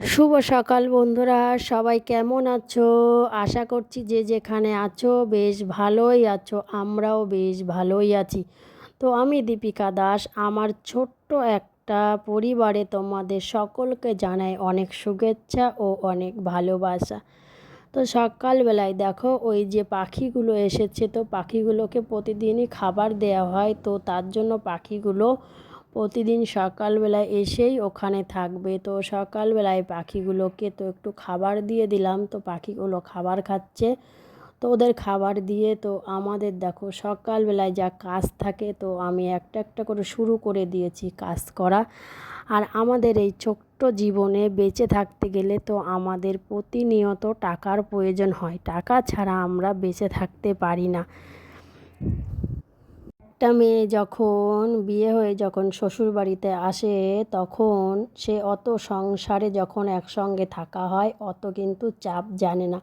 শুভ সকাল বন্ধুরা, সবাই কেমন আছো? আশা করছি যে যেখানে আছো বেশ ভালোই আছো, আমরাও বেশ ভালোই আছি। তো আমি দীপিকা দাস, আমার ছোট্ট একটা পরিবারে তোমাদের সকলকে জানাই অনেক শুভেচ্ছা ও অনেক ভালোবাসা। তো সকালবেলায় দেখো, ওই যে পাখিগুলো এসেছে, তো পাখিগুলোকে প্রতিদিনই খাবার দেওয়া হয়, তো তার জন্য পাখিগুলো প্রতিদিন সকালবেলায় এসেই ওখানে থাকবে। তো সকালবেলায় পাখিগুলোকে তো একটু খাবার দিয়ে দিলাম। তো পাখিগুলো খাবার খাচ্ছে। তো ওদের খাবার দিয়ে তো আমাদের দেখো সকালবেলায় যা কাজ থাকে তো আমি একটা একটা করে শুরু করে দিয়েছি কাজ করা। আর আমাদের এই ছোট্ট জীবনে বেঁচে থাকতে গেলে তো আমাদের প্রতিনিয়ত টাকার প্রয়োজন হয়। টাকা ছাড়া আমরা বেঁচে থাকতে পারি না। একটা মেয়ে যখন বিয়ে হয়ে যখন শ্বশুর বাড়িতে আসে, তখন সে অত সংসারে যখন একসঙ্গে থাকা হয়, অত কিন্তু চাপ জানে না।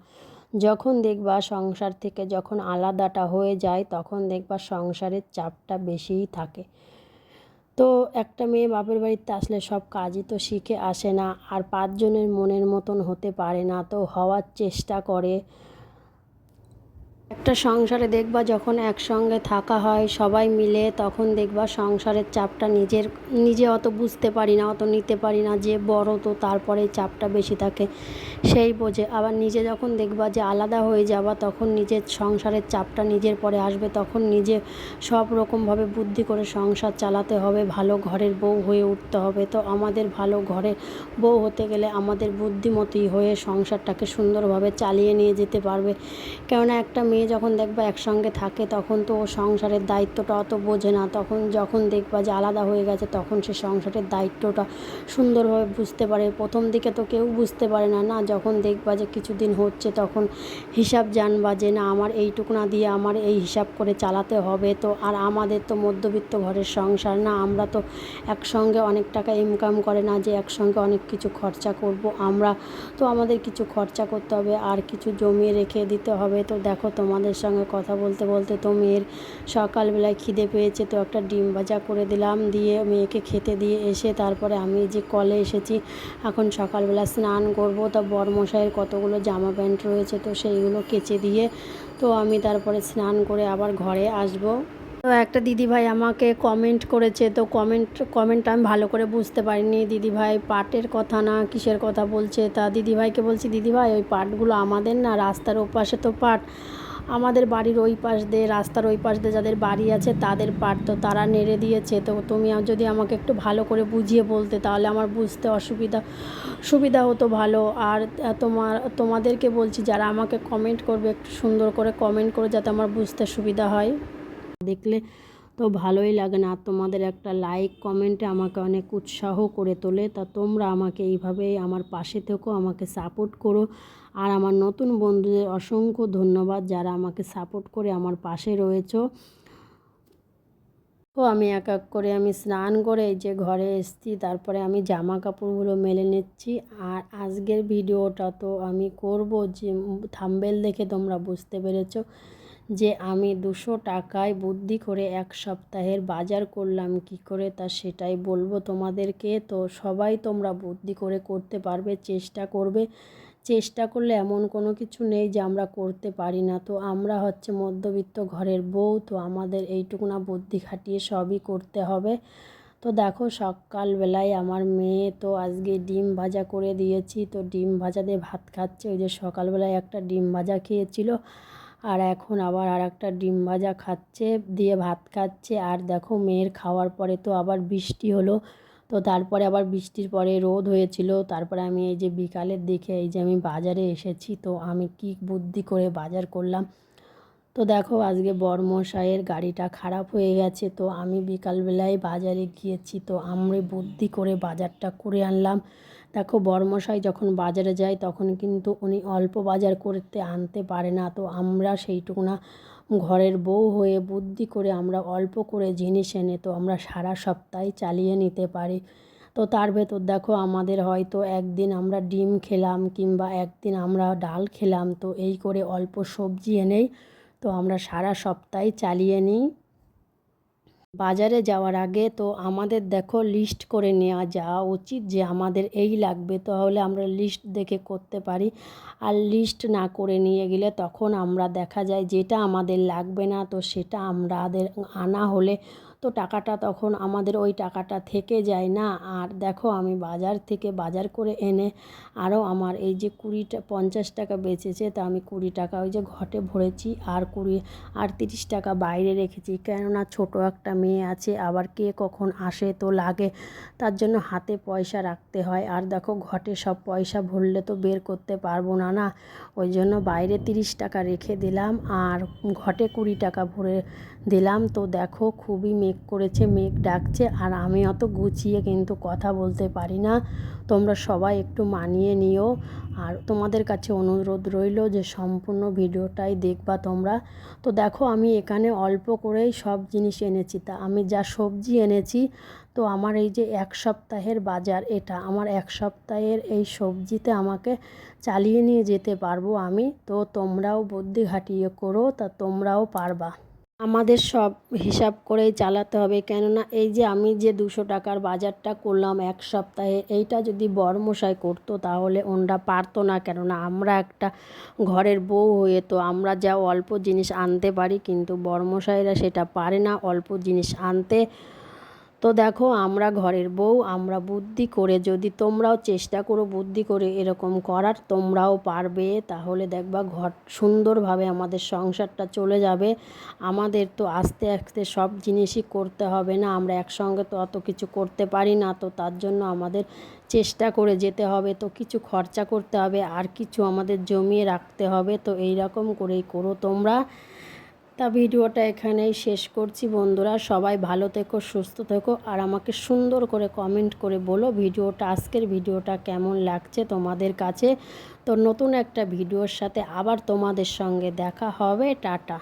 যখন দেখবা সংসার থেকে যখন আলাদাটা হয়ে যায়, তখন দেখবা সংসারের চাপটা বেশিই থাকে। তো একটা মেয়ে বাপের বাড়িতে আসলে সব কাজই তো শিখে আসে না, আর পাঁচজনের মনের মতন হতে পারে না। তো হওয়ার চেষ্টা করে একটা সংসারে দেখবা যখন একসঙ্গে থাকা হয়, সবাই মিলে তখন দেখবা সংসারের চাপটা নিজের, নিজে অত বুঝতে পারি না, অত নিতে পারি না যে বড় তো তারপরে চাপটা বেশি থাকে। সেই বোঝে। আবার নিজে যখন দেখবা যে আলাদা হয়ে যাবা, তখন নিজের সংসারের চাপটা নিজের পরে আসবে। তখন নিজে সব রকমভাবে বুদ্ধি করে সংসার চালাতে হবে। ভালো ঘরের বউ হয়ে উঠতে হবে। তো আমাদের ভালো ঘরের বউ হতে গেলে আমাদের বুদ্ধিমতী হয়ে সংসারটাকে সুন্দরভাবে চালিয়ে নিয়ে যেতে পারবে। কেননা একটা মেয়ে যখন দেখবা একসঙ্গে থাকে, তখন তো ও সংসারের দায়িত্বটা অত বোঝে না। তখন যখন দেখবা যে আলাদা হয়ে গেছে, তখন সে সংসারের দায়িত্বটা সুন্দরভাবে বুঝতে পারে। প্রথম দিকে তো কেউ বুঝতে পারে না না? যখন দেখবা যে কিছুদিন হচ্ছে, তখন হিসাব জানবা যে, না, আমার এইটুকু না দিয়ে আমার এই হিসাব করে চালাতে হবে। তো আর আমাদের তো মধ্যবিত্ত ঘরের সংসার, না? আমরা তো একসঙ্গে অনেক টাকা ইনকাম করে না যে একসঙ্গে অনেক কিছু খরচা করব। আমরা তো আমাদের কিছু খরচা করতে হবে, আর কিছু জমিয়ে রেখে দিতে হবে। তো দেখো তোমাদের সঙ্গে কথা বলতে বলতে তো মেয়ের সকালবেলায় খিদে পেয়েছে, তো একটা ডিম ভাজা করে দিলাম, দিয়ে মেয়েকে খেতে দিয়ে এসে তারপরে আমি যে কলে এসেছি, এখন সকালবেলা স্নান করব, তা বরমশাইয়ের কতগুলো জামা প্যান্ট রয়েছে তো সেইগুলো কেচে দিয়ে, তো আমি তারপরে স্নান করে আবার ঘরে আসব। তো একটা দিদিভাই আমাকে কমেন্ট করেছে, তো কমেন্ট কমেন্ট আমি ভালো করে বুঝতে পারিনি, দিদিভাই পাটের কথা না কিসের কথা বলছে, তা দিদিভাইকে বলছি, দিদিভাই, ওই পাটগুলো আমাদের না, রাস্তার ওপাশে তো পাট আমাদের বাড়ির ওই পাশ দিয়ে, রাস্তার ওই পাশ দিয়ে যাদের বাড়ি আছে তাদের পাট তো তারা নেড়ে দিয়েছে। তো তুমি যদি আমাকে একটু ভালো করে বুঝিয়ে বলতে তাহলে আমার বুঝতে অসুবিধা, সুবিধা হতো ভালো। আর তোমার, তোমাদেরকে বলছি যারা আমাকে কমেন্ট করবে একটু সুন্দর করে কমেন্ট করে যাতে আমার বুঝতে সুবিধা হয়। দেখলে তো ভালোই লাগে না। তোমাদের একটা লাইক কমেন্টে আমাকে অনেক উৎসাহ করে তোলে। তা তোমরা আমাকে এইভাবেই আমার পাশে থেকেও আমাকে সাপোর্ট করো। আর আমার নতুন বন্ধুদের অসংখ্য ধন্যবাদ যারা আমাকে সাপোর্ট করে আমার পাশে রয়েছ। তো আমি এক এক করে আমি স্নান করে যে ঘরে এসেছি, তারপরে আমি জামা কাপড়গুলো মেলে নিচ্ছি। আর আজকের ভিডিওটা তো আমি করব যে থাম্বেল দেখে তোমরা বুঝতে পেরেছ যে আমি দুশো টাকায় বুদ্ধি করে এক সপ্তাহের বাজার করলাম, কি করে তা সেটাই বলব তোমাদেরকে। তো সবাই তোমরা বুদ্ধি করে করতে পারবে, চেষ্টা করবে। চেষ্টা করলে এমন কোনো কিছু নেই যে আমরা করতে পারি না। তো আমরা হচ্ছে মধ্যবিত্ত ঘরের বউ, তো আমাদের এইটুকু না বুদ্ধি খাটিয়ে সবই করতে হবে। তো দেখো সকালবেলায় আমার মেয়ে তো আজকে ডিম ভাজা করে দিয়েছি, তো ডিম ভাজা দিয়ে ভাত খাচ্ছে। ওই যে সকালবেলায় একটা ডিম ভাজা খেয়েছিল আর এখন আবার আর একটা ডিম ভাজা খাচ্ছে, দিয়ে ভাত খাচ্ছে। আর দেখো মেয়ের খাওয়ার পরে তো আবার বৃষ্টি হলো। তো তারপরে আবার বৃষ্টির পরে রোদ হয়েছিল। তারপরে আমি এই যে বিকালের দিকে এই যে আমি বাজারে এসেছি, তো আমি কি বুদ্ধি করে বাজার করলাম? তো দেখো আজকে বর্মশাইয়ের গাড়িটা খারাপ হয়ে গেছে, তো আমি বিকালবেলায় বাজারে গিয়েছি, তো আমি বুদ্ধি করে বাজারটা করে আনলাম। দেখো বর্মশাই যখন বাজারে যায় তখন কিন্তু উনি অল্প বাজার করতে আনতে পারে না। তো আমরা সেইটুকু না ঘরের বউ হয়ে বুদ্ধি করে আমরা অল্প করে জিনিস এনে তো আমরা সারা সপ্তাহে চালিয়ে নিতে পারি। তো তার ভেতর দেখো আমাদের হয়তো একদিন আমরা ডিম খেলাম কিংবা একদিন আমরা ডাল খেলাম। তো এই করে অল্প সবজি এনেই তো আমরা সারা সপ্তাহে চালিয়ে নিই। বাজারে যাওয়ার আগে তো আমাদের দেখো লিস্ট করে নেওয়া যাওয়া উচিত যে আমাদের এই লাগবে, তাহলে আমরা লিস্ট দেখে করতে পারি। আর লিস্ট না করে নিয়ে গেলে তখন আমরা দেখা যায় যেটা আমাদের লাগবে না, তো সেটা আমাদের আনা হলে তো টাকাটা তখন আমাদের ওই টাকাটা থেকে যায় না। আর দেখো আমি বাজার থেকে বাজার করে এনে আরও আমার এই যে কুড়িটা পঞ্চাশ টাকা বেঁচেছে, তা আমি কুড়ি টাকা ওই যে ঘটে ভরেছি আর কুড়ি, আর তিরিশ টাকা বাইরে রেখেছি। কেননা ছোটো একটা মেয়ে আছে, আবার কে কখন আসে তো লাগে, তার জন্য হাতে পয়সা রাখতে হয়। আর দেখো ঘটে সব পয়সা ভরলে তো বের করতে পারব না না। ওই জন্য বাইরে তিরিশ টাকা রেখে দিলাম, আর ঘটে কুড়ি টাকা ভরে দিলাম, তো দেখো খুবই মেঘ করেছে, মেঘ ডাকছে, আর আমি অত গুছিয়ে কিন্তু কথা বলতে পারি না। তোমরা সবাই একটু মানিয়ে নিও। আর তোমাদের কাছে অনুরোধ রইল যে সম্পূর্ণ ভিডিওটাই দেখবা তোমরা। তো দেখো আমি এখানে অল্প করেই সব জিনিস এনেছি। তা আমি যা সবজি এনেছি, তো আমার এই যে এক সপ্তাহের বাজার এটা, আমার এক সপ্তাহের এই সবজিতে আমাকে চালিয়ে নিয়ে যেতে পারব আমি। তো তোমরাও বুদ্ধি খাটিয়ে করো, তা তোমরাও পারবা। আমাদের সব হিসাব করেই চালাতে হবে। কেননা এই যে আমি যে দুশো টাকার বাজারটা করলাম এক সপ্তাহে, এইটা যদি বর্মশাই করতো তাহলে ওনরা পারতো না। কেননা আমরা একটা ঘরের বউ হয়ে তো আমরা যা অল্প জিনিস আনতে পারি, কিন্তু বর্মশাইরা সেটা পারে না। অল্প জিনিস আনতে তো দেখো, আমরা ঘরের বউ, আমরা বুদ্ধি করে যদি তোমরাও চেষ্টা করো বুদ্ধি করে এরকম করার, তোমরাও পারবে। তাহলে দেখবা ঘর সুন্দরভাবে আমাদের সংসারটা চলে যাবে। আমাদের তো আস্তে আস্তে সব জিনিসই করতে হবে না, আমরা একসঙ্গে তো অত কিছু করতে পারি না, তো তার জন্য আমাদের চেষ্টা করে যেতে হবে। তো কিছু খরচা করতে হবে, আর কিছু আমাদের জমিয়ে রাখতে হবে। তো এই রকম করেই করো তোমরা। তা ভিডিওটা এখানেই শেষ করছি। বন্ধুরা, সবাই ভালো থেকো, সুস্থ থেকো, আর আমাকে সুন্দর করে কমেন্ট করে বলো ভিডিওটা, আজকের ভিডিওটা কেমন লাগছে তোমাদের কাছে। তো নতুন একটা ভিডিওর সাথে আবার তোমাদের সঙ্গে দেখা হবে। টাটা।